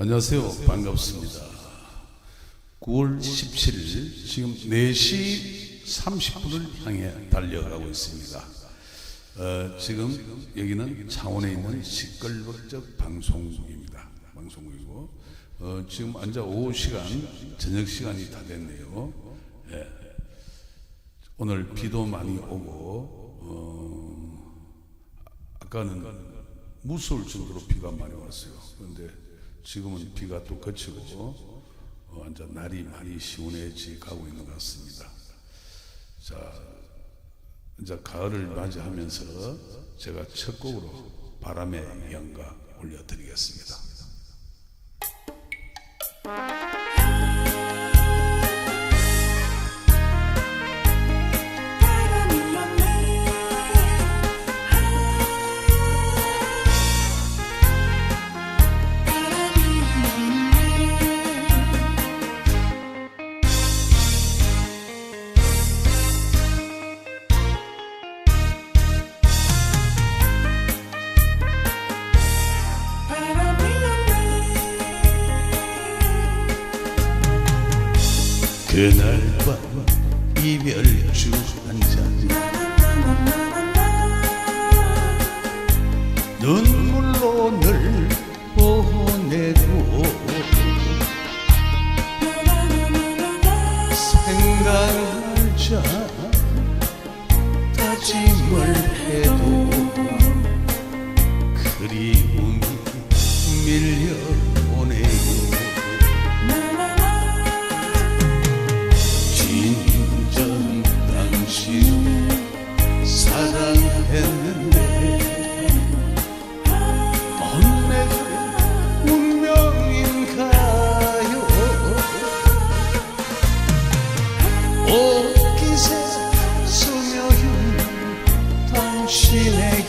안녕하세요. 반갑습니다. 9월 17일 지금 4시 30분을 향해 달려가고 있습니다. 어, 지금 여기는 창원에 있는 시끌벅적 방송국입니다. 방송국이고 어, 지금 앉아 오후 시간 저녁 시간이 다 됐네요. 예. 오늘 비도 많이 오고 어, 아까는 무서울 정도로 비가 많이 왔어요. 그런데 지금은 비가 또 그치고 어, 완전 날이 많이 시원해지 가고 있는 것 같습니다. 자, 이제 가을을 맞이하면서 제가 첫 곡으로 바람의 연가 올려드리겠습니다. 그날 밤 이별주 한잔 눈물 당신의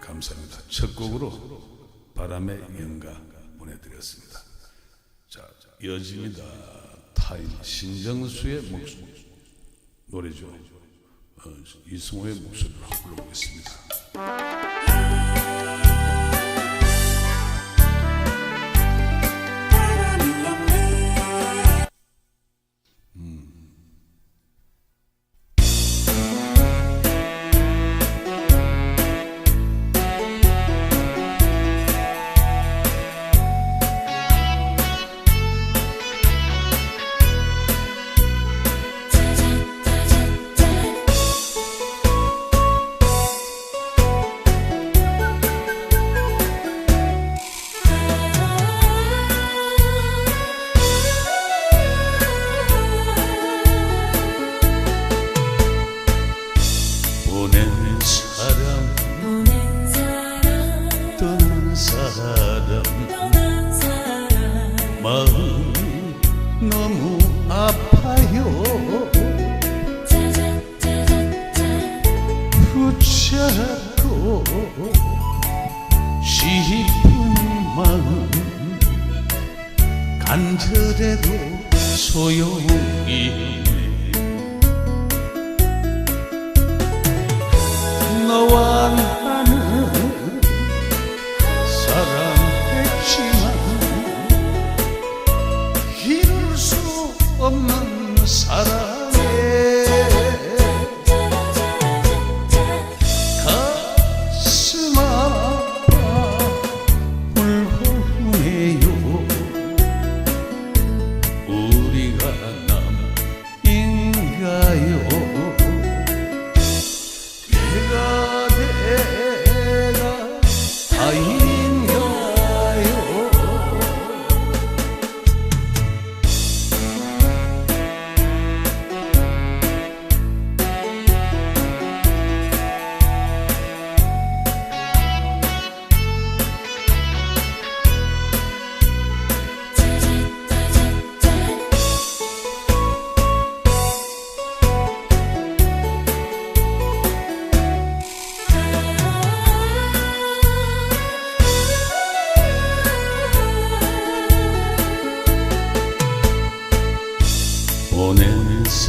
감사합니다. 첫 곡으로 바람의 연가 보내드렸습니다. 자, 이어집니다. 타임 신정수의 목소리 노래죠. 어, 이승호의 목소리로 불러보겠습니다.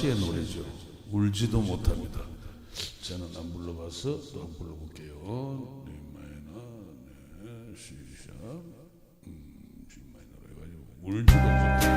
시의 노래죠. 울지도 못합니다. 저는 안 불러봐서 또 한 불러볼게요. 네 마이너, 네 시샵, 음, 시 마이너로 해가지고 울지도 못합니다.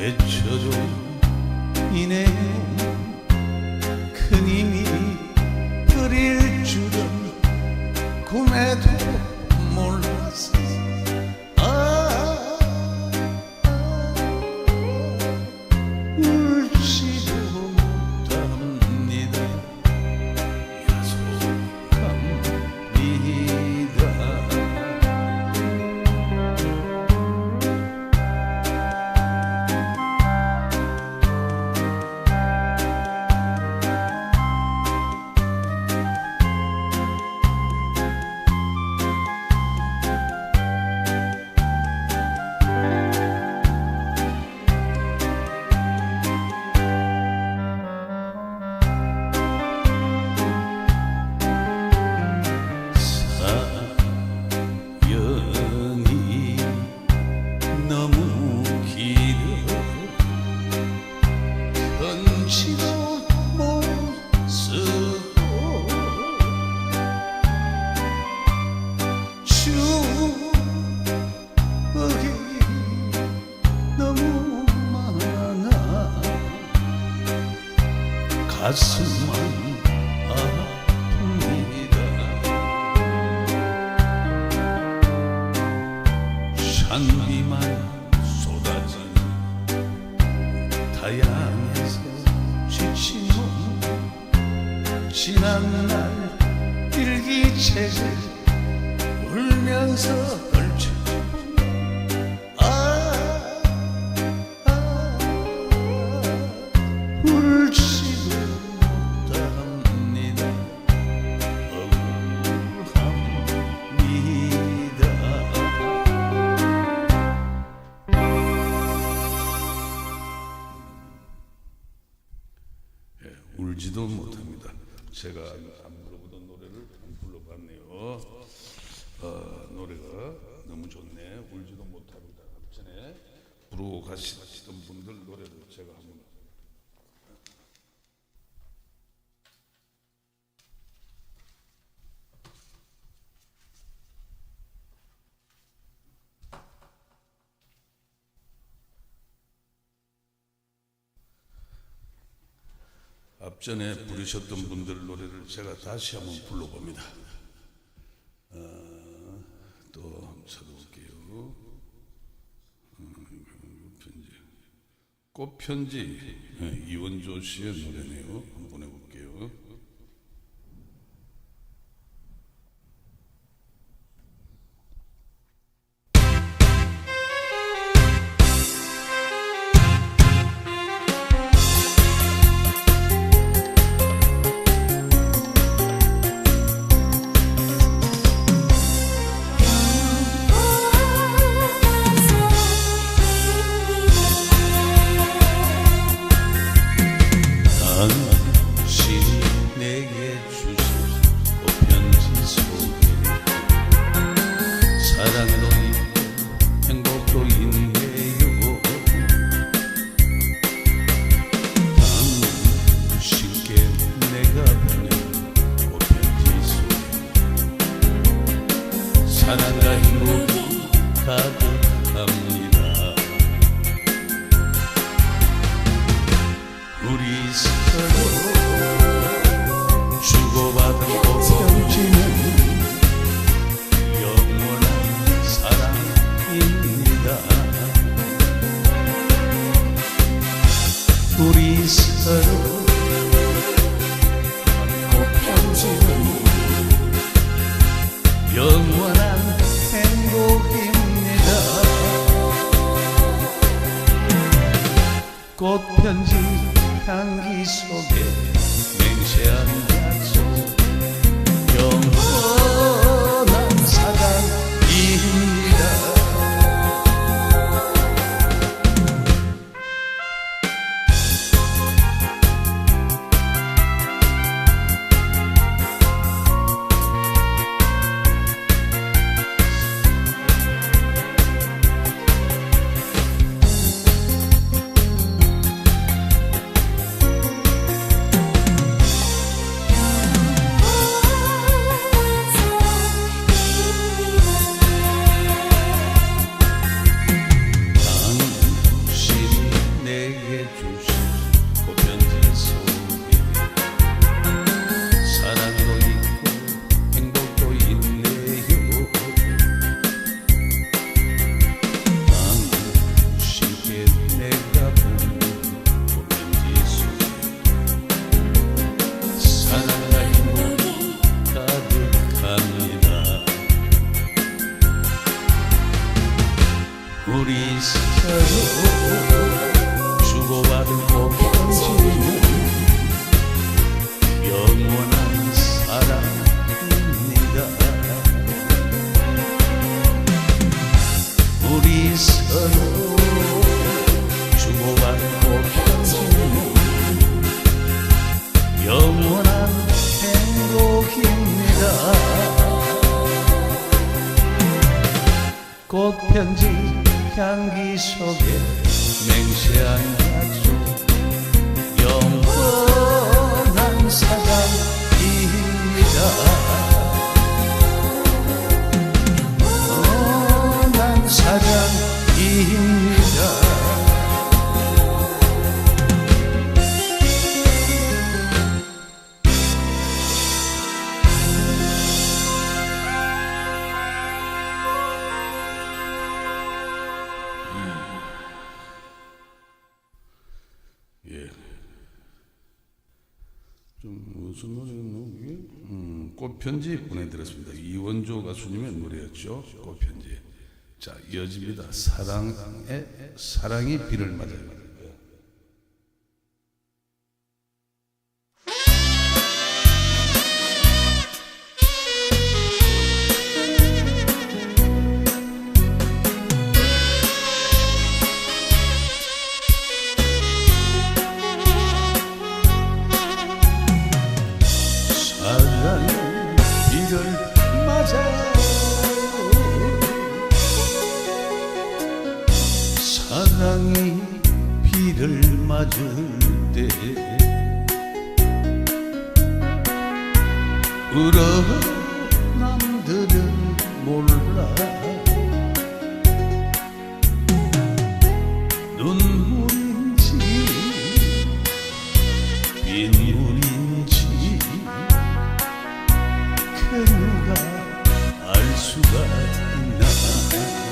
헤쳐져 颜色。 앞전에 부르셨던 분들 노래를 제가 다시 한번 불러봅니다. 어, 또 찾아볼게요. 어, 꽃편지, 네, 이원조 씨의 노래네요. 꽃편지 향기 속에 맹세한 향기 속에 맹세한 약속. 영원한 사랑입니다 영원한 사랑입니다 꽃편지 보내드렸습니다. 이원조 가수님의 노래였죠. 꽃편지. 자, 이어집니다. 사랑의, 사랑이 비를 맞아요. Nothing.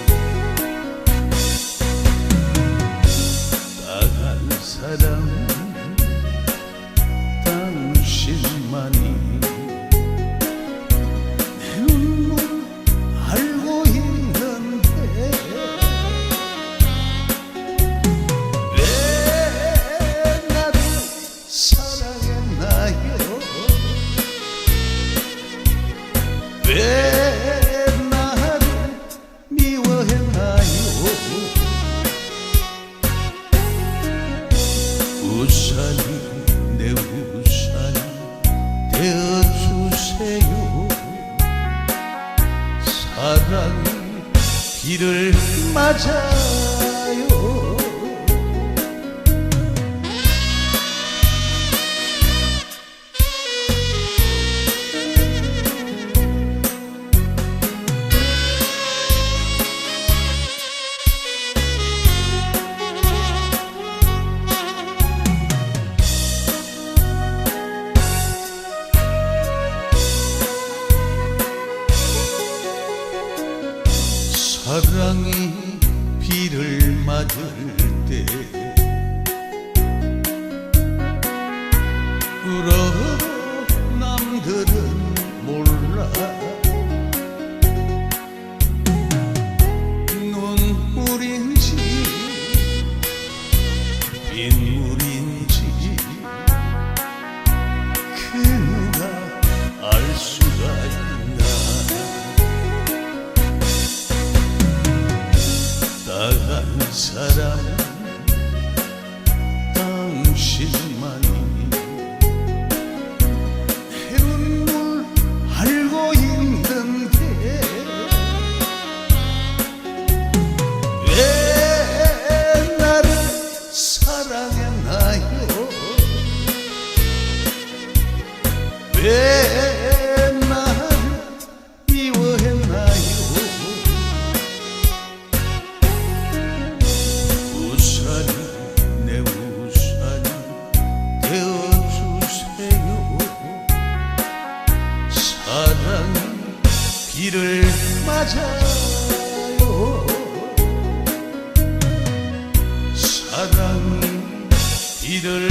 비를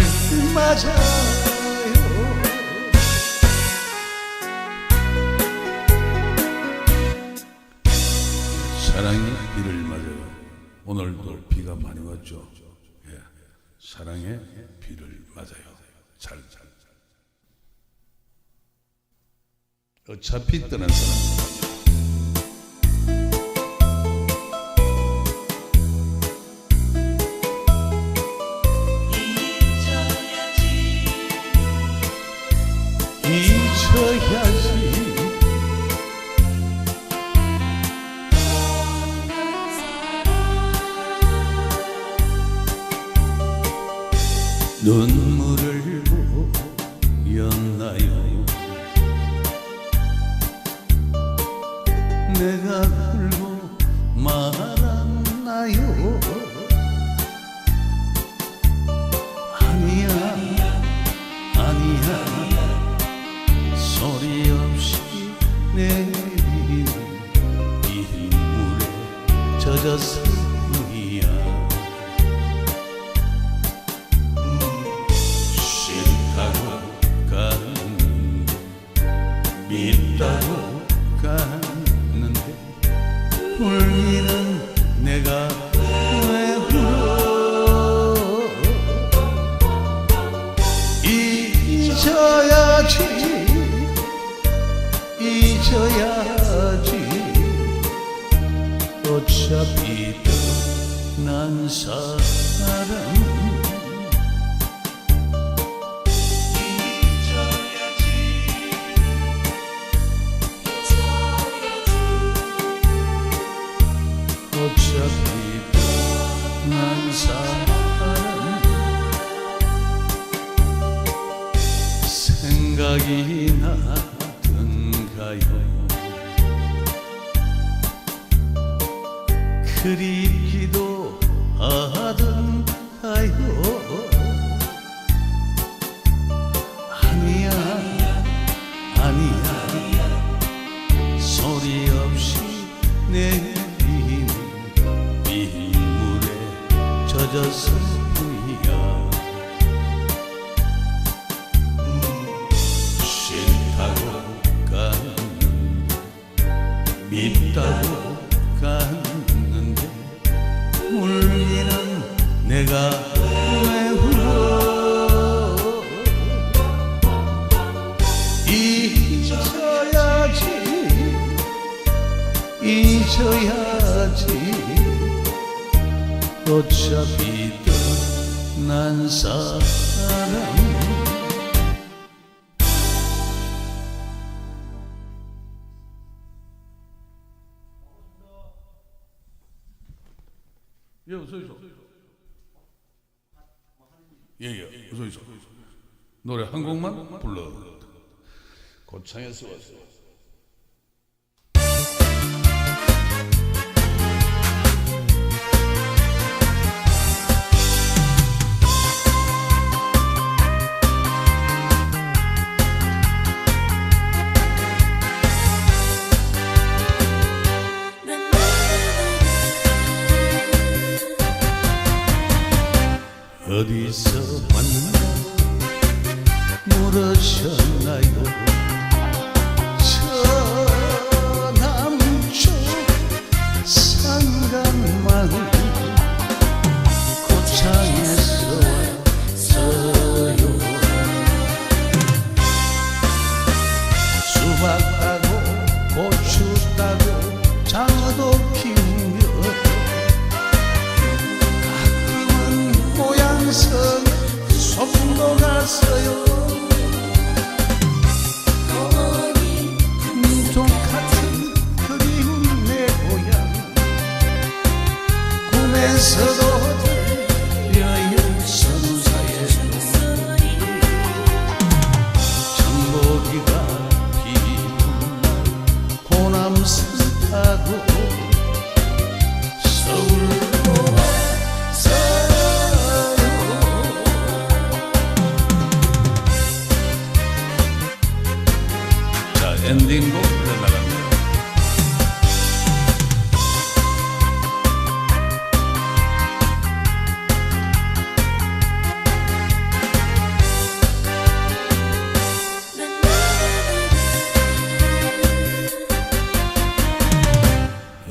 맞아 사랑이 비를 맞아요. 오늘도 비가 많이 왔죠. 예. 사랑의 비를 맞아요. 잘, 잘, 잘. 어차피 떠난 사람. 그 있어야지 눈물을 보였나요? 내가 이별난 사람 어차피 난 사람 생각이 나던가요? kırıp 노래 한 곡만 불러. 고창에서 왔어.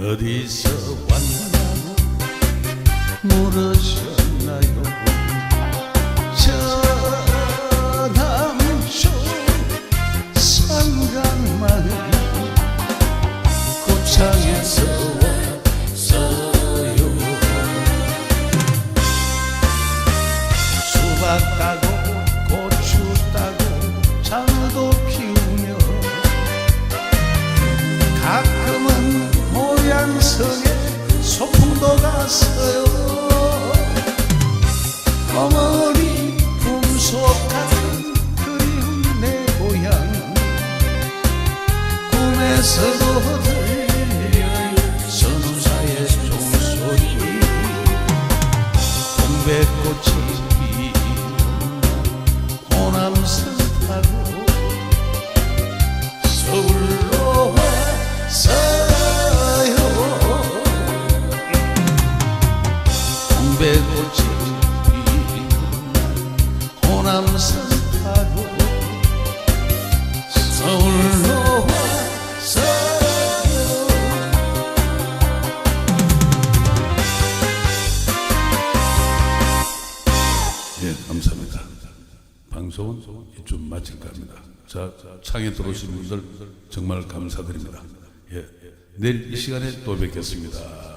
어디서 왔나 물으시 eco 감사드립니다. 예, 내일 이 시간에 또 뵙겠습니다.